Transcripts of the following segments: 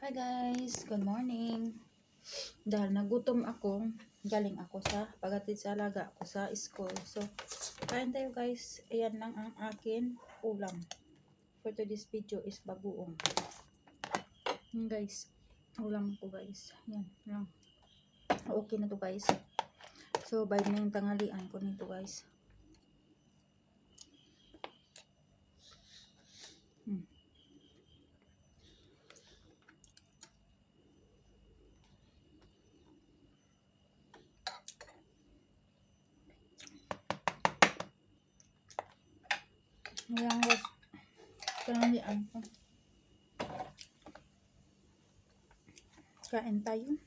Hi guys, good morning. Dahil nagutom ako, galing ako sa pagatid sa alaga ako sa school. So, kain tayo guys. Ayan lang ang akin ulam. For today's video is bagoong. Yan guys, ulam ko guys. Yan lang. Okay na to guys. So, by na yung tanghalian ko nito guys. Ayan guys. Tanghalian ko. Kain tayo.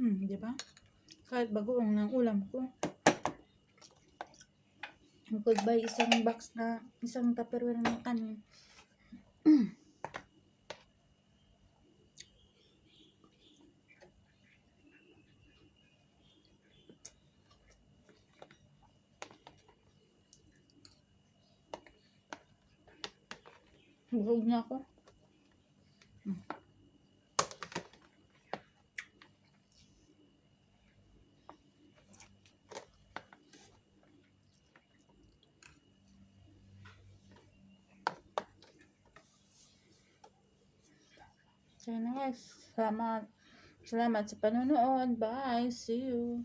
Hmm, di ba? Kahit bagoong ng ulam ko. I could buy isang box na, isang tupperware na kanin. Busog na ako. So, yun guys. Salamat. Salamat sa panonood. Bye. See you.